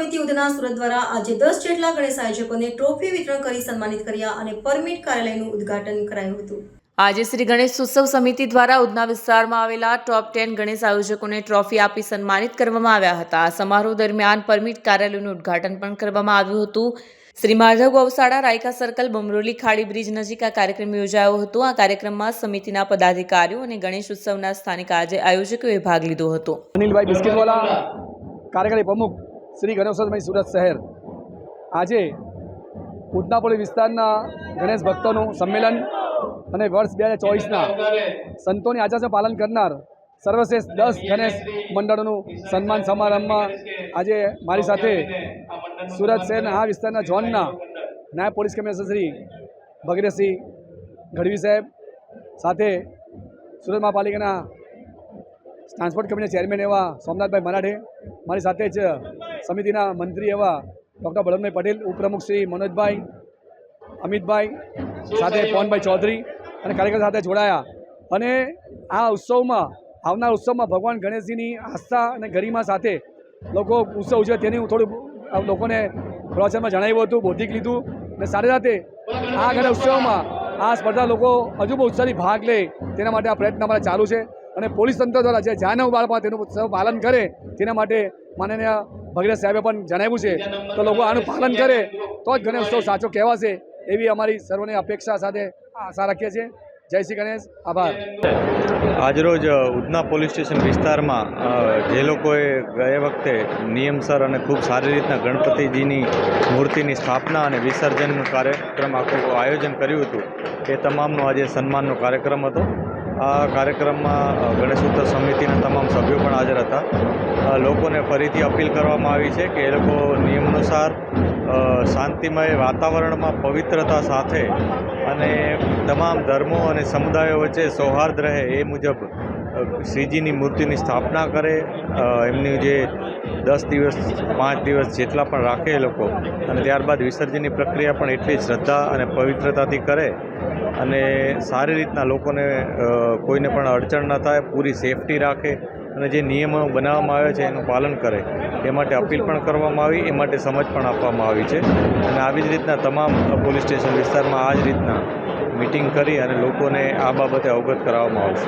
સમિતિ ઉધના સુરત દ્વારા આજે દસ જેટલા ગણેશ આયોજકોને ટ્રોફી વિતરણ કરી સન્માનિત કર્યા અને પરમિટ કાર્યાલયનું ઉદઘાટન કરાયું હતું. આજે શ્રી ગણેશ ઉત્સવ સમિતિ દ્વારા ઉધના વિસ્તારમાં આવેલા ટોપ ટેન ગણેશ આયોજકોને ટ્રોફી આપી સન્માનિત કરવામાં આવ્યા હતા. આ સમારોહ દરમિયાન પરમિટ કાર્યાલયનું ઉદઘાટન પણ કરવામાં આવ્યું હતું. શ્રી માધવ ગૌશાળા રાયકા સર્કલ બમરોલી ખાડી બ્રિજ નજીક આ કાર્યક્રમ યોજાયો હતો. આ કાર્યક્રમમાં સમિતિના પદાધિકારીઓ અને ગણેશ ઉત્સવના સ્થાનિક આજે આયોજકોએ ભાગ લીધો હતો. અનિલભાઈ બિસ્કીટવાલા કાર્યકારી પ્રમુખ. શ્રી ગણેશોત્સવમય સુરત શહેર. આજે ઉદનાપોળી વિસ્તારના ગણેશ ભક્તોનું સંમેલન અને વર્ષ બે હજાર ચોવીસના સંતોની આચાર્ય પાલન કરનાર સર્વશ્રેષ્ઠ દસ ગણેશ મંડળોનું સન્માન સમારંભમાં આજે મારી સાથે સુરત શહેરના આ વિસ્તારના ઝોનના નાયબ પોલીસ કમિશનર શ્રી ભગીરથસિંહ ગઢવી સાહેબ સાથે સુરત મહાપાલિકાના ટ્રાન્સપોર્ટ કમિટીના ચેરમેન એવા સોમનાથભાઈ મરાઠે મારી સાથે જ સમિતિના મંત્રી એવા ડૉક્ટર બળવંતભાઈ પટેલ ઉપપ્રમુખ શ્રી મનોજભાઈ અમિતભાઈ સાથે પવનભાઈ ચૌધરી અને કાર્યકર સાથે જોડાયા. અને આ ઉત્સવમાં આવનાર ઉત્સવમાં ભગવાન ગણેશજીની આસ્થા અને ગરિમા સાથે લોકો ઉત્સવ ઉજવે તેની હું થોડું લોકોને પ્રવચનમાં જણાવ્યું હતું બૌદ્ધિક લીધું. અને સાથે સાથે આ ગણેશ ઉત્સવમાં આ સ્પર્ધા લોકો હજુ બહુ ઉત્સાહથી ભાગ લે તેના માટે આ પ્રયત્ન અમારા ચાલુ છે. અને પોલીસ તંત્ર દ્વારા જે જાનવ બાળપણ તેનું ઉત્સવ પાલન કરે તેના માટે માનનીય ભગીરથ સાહેબે પણ જણાવ્યું છે તો લોકો આનું પાલન કરે, તો જ ગણેશ ઉત્સવ સાચો કહેવાશે એવી અમારી સર્વની અપેક્ષા સાથે આશા રાખીએ છીએ. જય શ્રી ગણેશ. આભાર. આજરોજ ઉધના પોલીસ સ્ટેશન વિસ્તારમાં જે લોકોએ ગયા વખતે નિયમસર અને ખૂબ સારી રીતના ગણપતિજીની મૂર્તિની સ્થાપના અને વિસર્જનનું કાર્યક્રમ આખું આયોજન કર્યું હતું, એ તમામનો આજે સન્માનનો કાર્યક્રમ હતો. આ કાર્યક્રમમાં ગણેશ ઉત્સવ સમિતિના તમામ સભ્યો પણ હાજર હતા. લોકોને ફરીથી અપીલ કરવામાં આવી છે કે એ લોકો નિયમ અનુસાર શાંતિમય વાતાવરણમાં પવિત્રતા સાથે અને તમામ ધર્મો અને સમુદાયો વચ્ચે સૌહાર્દ રહે એ મુજબ શ્રીજીની મૂર્તિની સ્થાપના કરે એમની જે દસ દિવસ, પાંચ દિવસ જેટલા પણ રાખે એ લોકો, અને ત્યારબાદ વિસર્જનની પ્રક્રિયા પણ એટલી શ્રદ્ધા અને પવિત્રતાથી કરે અને સારી રીતના લોકોને કોઈને પણ અડચણ ન થાય, પૂરી સેફટી રાખે અને જે નિયમો બનાવવામાં આવ્યા છે એનું પાલન કરે. એ માટે અપીલ પણ કરવામાં આવી, એ માટે સમજ પણ આપવામાં આવી છે. અને આવી જ રીતના તમામ પોલીસ સ્ટેશન વિસ્તારમાં આ જ રીતના મિટિંગ કરી અને લોકોને આ બાબતે અવગત કરાવવામાં આવશે.